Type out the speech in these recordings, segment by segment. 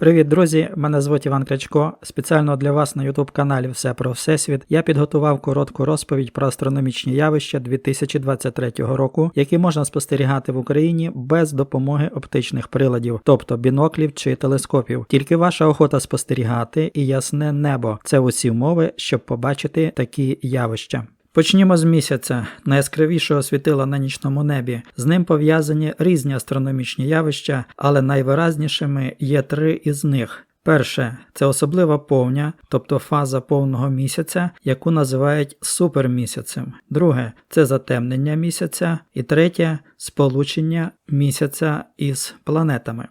Привіт, друзі! Мене звуть Іван Крячко. Спеціально для вас на YouTube каналі Все про Всесвіт я підготував коротку розповідь про астрономічні явища 2023 року, які можна спостерігати в Україні без допомоги оптичних приладів, тобто біноклів чи телескопів. Тільки ваша охота спостерігати і ясне небо це усі умови, щоб побачити такі явища. Почнімо з місяця, найяскравішого світила на нічному небі. З ним пов'язані різні астрономічні явища, але найвиразнішими є три із них. Перше це особлива повня, тобто фаза повного місяця, яку називають супермісяцем. Друге це затемнення місяця. І третє сполучення місяця із планетами.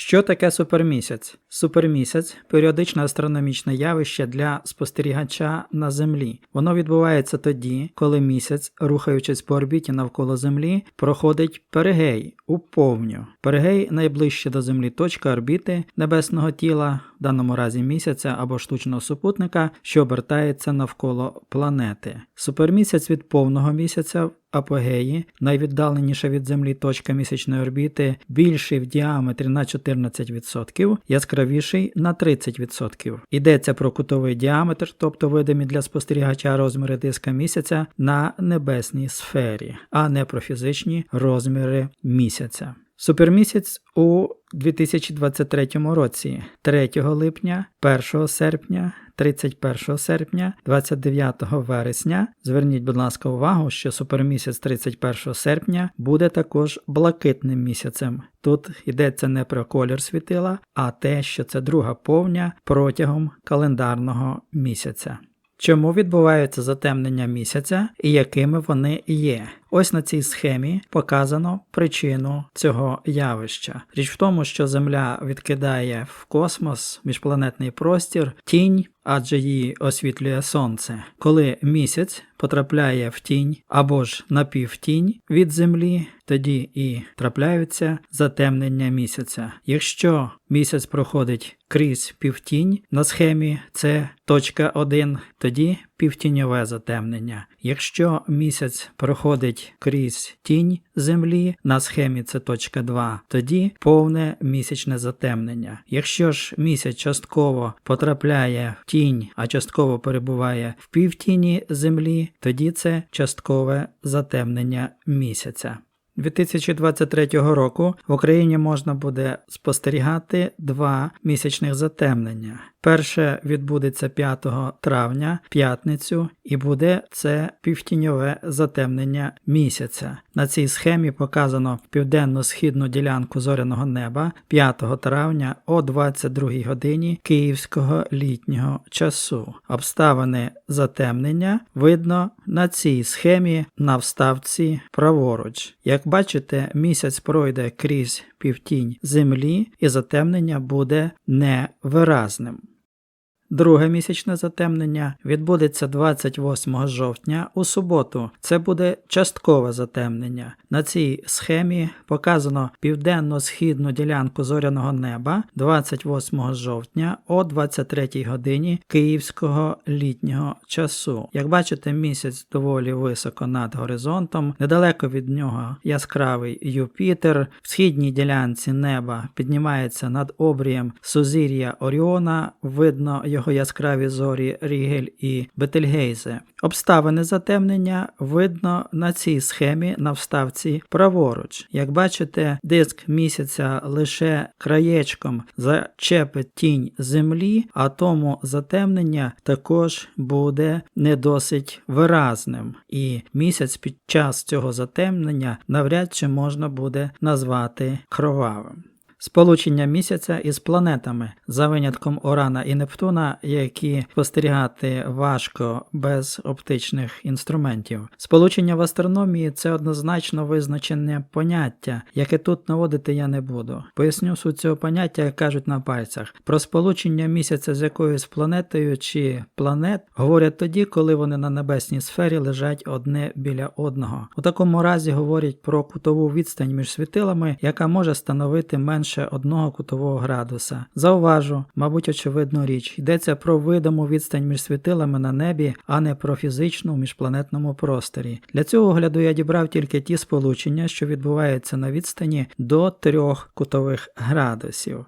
Що таке супермісяць? Супермісяць періодичне астрономічне явище для спостерігача на Землі. Воно відбувається тоді, коли місяць, рухаючись по орбіті навколо Землі, проходить перигей у повню. Перигей найближче до Землі точка орбіти небесного тіла, в даному разі місяця або штучного супутника, що обертається навколо планети. Супермісяць від повного місяця апогеї, найвіддаленіша від Землі точка місячної орбіти, більший в діаметрі на 14%, яскравіший на 30%. Йдеться про кутовий діаметр, тобто видимі для спостерігача розміри диска місяця на небесній сфері, а не про фізичні розміри місяця. Супермісяць у 2023 році 3 липня, 1 серпня, 31 серпня, 29 вересня. Зверніть, будь ласка, увагу, що супермісяць 31 серпня буде також блакитним місяцем. Тут йдеться не про колір світила, а те, що це друга повня протягом календарного місяця. Чому відбуваються затемнення місяця і якими вони є? Ось на цій схемі показано причину цього явища. Річ в тому, що Земля відкидає в космос міжпланетний простір тінь, адже її освітлює сонце. Коли місяць потрапляє в тінь або ж напівтінь від Землі, тоді і трапляються затемнення місяця. Якщо місяць проходить крізь півтінь на схемі, це точка 1, тоді півтіньове затемнення. Якщо місяць проходить крізь тінь Землі, на схемі це точка 2, тоді повне місячне затемнення. Якщо ж місяць частково потрапляє в тінь, а частково перебуває в півтіні Землі, тоді це часткове затемнення місяця. 2023 року в Україні можна буде спостерігати два місячних затемнення. Перше відбудеться 5 травня, п'ятницю, і буде це півтіньове затемнення місяця. На цій схемі показано південно-східну ділянку зоряного неба 5 травня о 22 годині київського літнього часу. Обставини затемнення видно на цій схемі на вставці праворуч. Як бачите, місяць пройде крізь півтінь землі і затемнення буде невиразним. Друге місячне затемнення відбудеться 28 жовтня у суботу. Це буде часткове затемнення. На цій схемі показано південно-східну ділянку зоряного неба 28 жовтня о 23 годині київського літнього часу. Як бачите, місяць доволі високо над горизонтом, недалеко від нього яскравий Юпітер, в східній ділянці неба піднімається над обрієм Сузір'я Оріона, видно його його яскраві зорі Рігель і Бетельгейзе. Обставини затемнення видно на цій схемі на вставці праворуч. Як бачите, диск місяця лише краєчком зачепить тінь землі, а тому затемнення також буде не досить виразним. І місяць під час цього затемнення навряд чи можна буде назвати кровавим. Сполучення місяця із планетами за винятком Орана і Нептуна, які спостерігати важко без оптичних інструментів. Сполучення в астрономії це однозначно визначене поняття, яке тут наводити я не буду. Поясню суть цього поняття, як кажуть на пальцях. Про сполучення місяця з якоюсь планетою чи планет говорять тоді, коли вони на небесній сфері лежать одне біля одного. У такому разі говорять про кутову відстань між світилами, яка може становити менше менше одного кутового градуса. Зауважу, мабуть, очевидну річ, йдеться про видиму відстань між світилами на небі, а не про фізичну в міжпланетному просторі. Для цього огляду я дібрав тільки ті сполучення, що відбуваються на відстані до трьох кутових градусів.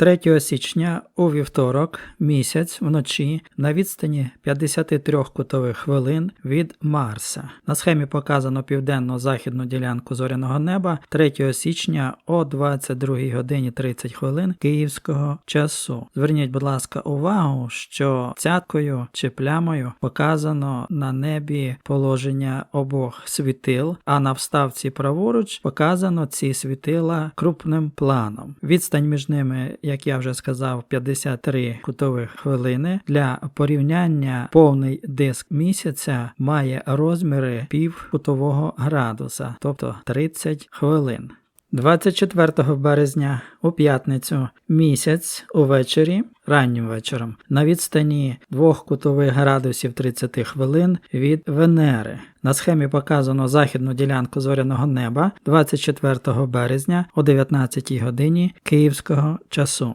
3 січня у вівторок місяць вночі на відстані 53 кутових хвилин від Марса. На схемі показано південно-західну ділянку зоряного неба 3 січня о 22 годині 30 хвилин київського часу. Зверніть, будь ласка, увагу, що цяткою чи плямою показано на небі положення обох світил, а на вставці праворуч показано ці світила крупним планом. Відстань між ними як я вже сказав, 53 кутових хвилини. Для порівняння повний диск місяця має розміри півкутового градуса, тобто 30 хвилин. 24 березня у п'ятницю місяць увечері раннім вечором на відстані 2 кутових градусів 30 хвилин від Венери. На схемі показано західну ділянку зоряного неба 24 березня о 19 годині київського часу.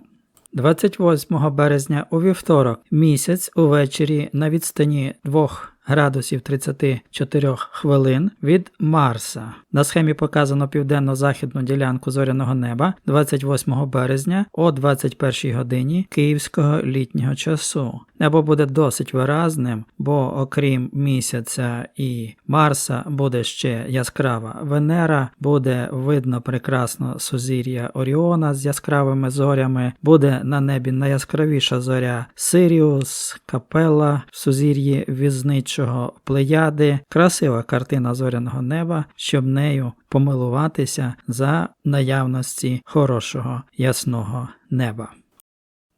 28 березня у вівторок місяць увечері на відстані 2 градусів 34 хвилин від Марса. На схемі показано південно-західну ділянку зоряного неба 28 березня о 21 годині київського літнього часу. Небо буде досить виразним, бо окрім місяця і Марса буде ще яскрава Венера, буде видно прекрасно сузір'я Оріона з яскравими зорями, буде на небі найяскравіша зоря Сиріус, Капела в сузір'ї Візничого Плеяди, красива картина зоряного неба, щоб нею помилуватися за наявності хорошого ясного неба.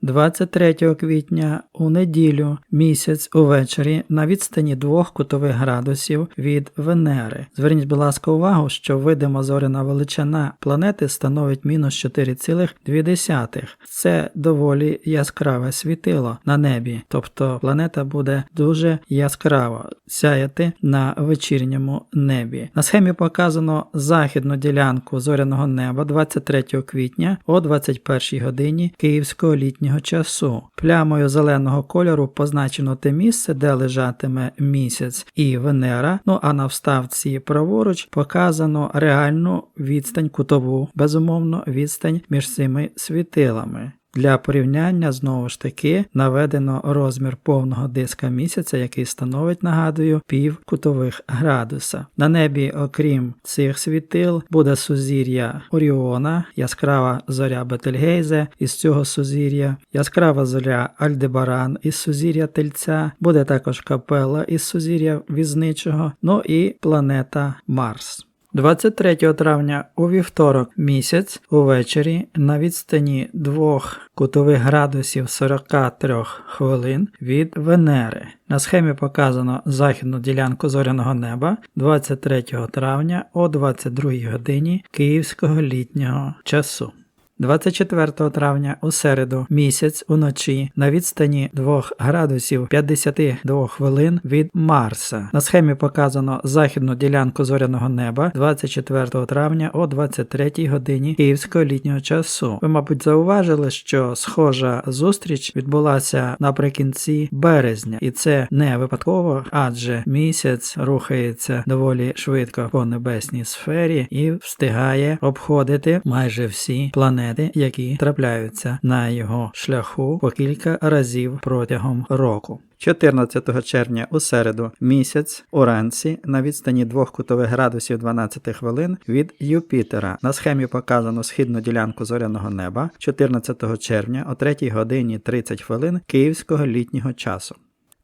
23 квітня у неділю місяць увечері на відстані двох кутових градусів від Венери. Зверніть, будь ласка, увагу, що видима зоряна величина планети становить мінус 4,2. Це доволі яскраве світило на небі, тобто планета буде дуже яскраво сяяти на вечірньому небі. На схемі показано західну ділянку зоряного неба 23 квітня о 21 годині київського літнього літнього часу. Плямою зеленого кольору позначено те місце, де лежатиме місяць і Венера. Ну а на вставці праворуч показано реальну відстань кутову, безумовно, відстань між цими світилами. Для порівняння знову ж таки наведено розмір повного диска місяця, який становить, нагадую, пів кутових градуса. На небі, окрім цих світил, буде сузір'я Оріона, яскрава зоря Бетельгейзе із цього сузір'я, яскрава зоря Альдебаран із сузір'я Тельця, буде також капела із сузір'я Візничого, ну і планета Марс. 23 травня у вівторок місяць увечері на відстані 2 кутових градусів 43 хвилин від Венери. На схемі показано західну ділянку зоряного неба 23 травня о 22 годині київського літнього часу. 24 травня у середу місяць уночі на відстані 2 градусів 52 хвилин від Марса. На схемі показано західну ділянку зоряного неба 24 травня о 23 годині київського літнього часу. Ви, мабуть, зауважили, що схожа зустріч відбулася наприкінці березня, і це не випадково, адже місяць рухається доволі швидко по небесній сфері і встигає обходити майже всі планети планети, які трапляються на його шляху по кілька разів протягом року. 14 червня у середу місяць уранці на відстані 2 кутових градусів 12 хвилин від Юпітера. На схемі показано східну ділянку зоряного неба 14 червня о 3 годині 30 хвилин київського літнього часу.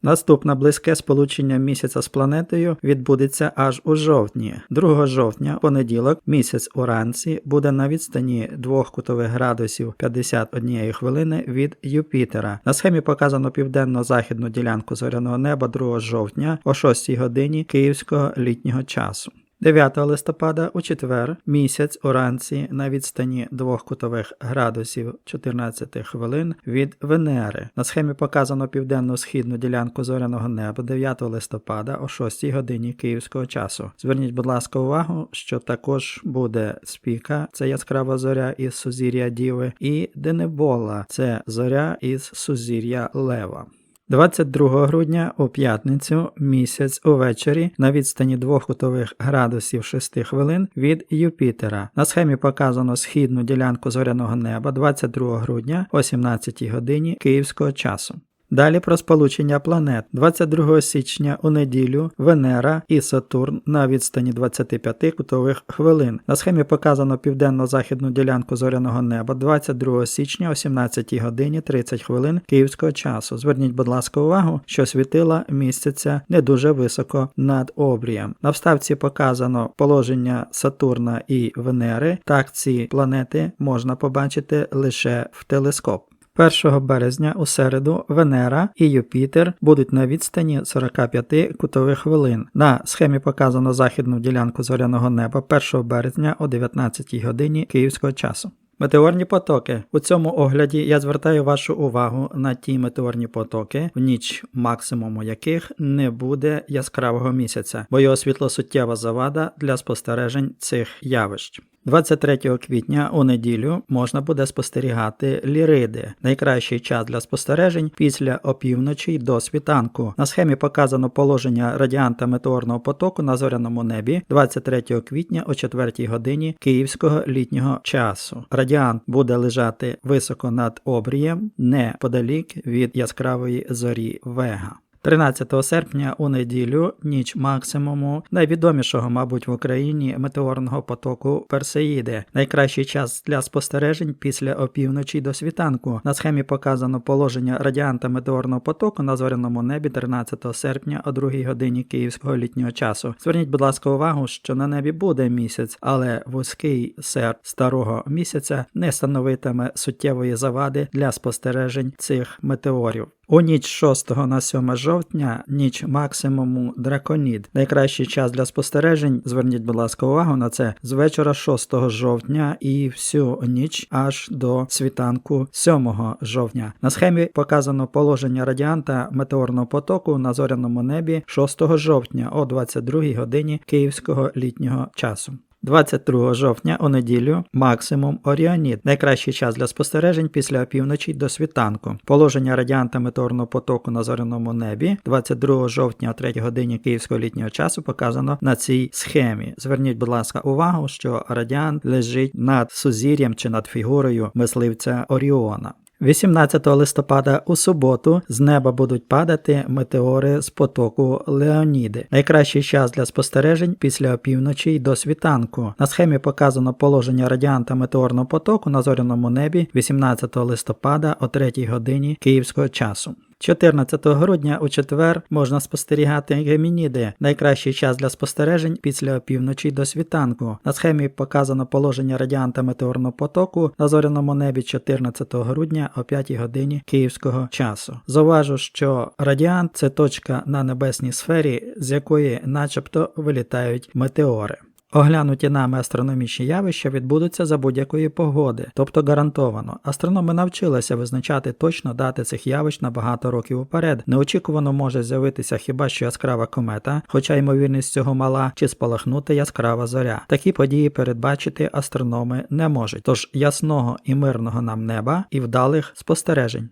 Наступне близьке сполучення місяця з планетою відбудеться аж у жовтні. 2 жовтня, понеділок, місяць уранці буде на відстані 2 кутових градусів 51 хвилини від Юпітера. На схемі показано південно-західну ділянку зоряного неба 2 жовтня о 6 годині київського літнього часу. 9 листопада у четвер місяць уранці на відстані 2 кутових градусів 14 хвилин від Венери. На схемі показано південно-східну ділянку зоряного неба 9 листопада о 6 годині київського часу. Зверніть, будь ласка, увагу, що також буде спіка, це яскрава зоря із сузір'я Діви, і Денебола це зоря із сузір'я Лева. 22 грудня у п'ятницю місяць увечері на відстані 2 кутових градусів 6 хвилин від Юпітера. На схемі показано східну ділянку зоряного неба 22 грудня о 17 годині київського часу. Далі про сполучення планет 22 січня у неділю Венера і Сатурн на відстані 25 кутових хвилин. На схемі показано південно-західну ділянку зоряного неба 22 січня о 17 годині 30 хвилин київського часу. Зверніть, будь ласка, увагу, що світила містяться не дуже високо над обрієм. На вставці показано положення Сатурна і Венери. Так ці планети можна побачити лише в телескоп. 1 березня у середу Венера і Юпітер будуть на відстані 45 кутових хвилин. На схемі показано західну ділянку зоряного неба 1 березня о 19 годині київського часу. Метеорні потоки. У цьому огляді я звертаю вашу увагу на ті метеорні потоки, в ніч максимуму яких не буде яскравого місяця, бо його світлосуттєва завада для спостережень цих явищ. 23 квітня у неділю можна буде спостерігати ліриди. Найкращий час для спостережень після опівночі до світанку. На схемі показано положення радіанта метеорного потоку на зоряному небі 23 квітня о 4 годині київського літнього часу. Радіант буде лежати високо над обрієм, неподалік від яскравої зорі Вега. 13 серпня у неділю ніч максимуму найвідомішого, мабуть, в Україні метеорного потоку Персеїди. Найкращий час для спостережень після опівночі до світанку. На схемі показано положення радіанта метеорного потоку на зоряному небі 13 серпня о 2 годині київського літнього часу. Зверніть, будь ласка, увагу, що на небі буде місяць, але вузький серп старого місяця не становитиме суттєвої завади для спостережень цих метеорів. У ніч 6 на 7 жовтня, ніч максимуму драконід. Найкращий час для спостережень, зверніть, будь ласка, увагу на це з вечора 6 жовтня і всю ніч аж до світанку 7 жовтня. На схемі показано положення радіанта метеорного потоку на зоряному небі 6 жовтня о 22 годині київського літнього часу. 22 жовтня у неділю максимум Оріоніт. Найкращий час для спостережень після опівночі до світанку. Положення радіанта метеорного потоку на зоряному небі 22 жовтня о 3 годині київського літнього часу показано на цій схемі. Зверніть, будь ласка, увагу, що радіант лежить над сузір'ям чи над фігурою мисливця Оріона. 18 листопада у суботу з неба будуть падати метеори з потоку Леоніди. Найкращий час для спостережень після опівночі й до світанку. На схемі показано положення радіанта метеорного потоку на зоряному небі 18 листопада о 3 годині київського часу. 14 грудня у четвер можна спостерігати гемініди. Найкращий час для спостережень після опівночі до світанку. На схемі показано положення радіанта метеорного потоку на зоряному небі 14 грудня о 5 годині київського часу. Зауважу, що радіант це точка на небесній сфері, з якої начебто вилітають метеори. Оглянуті нами астрономічні явища відбудуться за будь-якої погоди, тобто гарантовано. Астрономи навчилися визначати точно дати цих явищ на багато років уперед. Неочікувано може з'явитися хіба що яскрава комета, хоча ймовірність цього мала, чи спалахнути яскрава зоря. Такі події передбачити астрономи не можуть. Тож ясного і мирного нам неба і вдалих спостережень.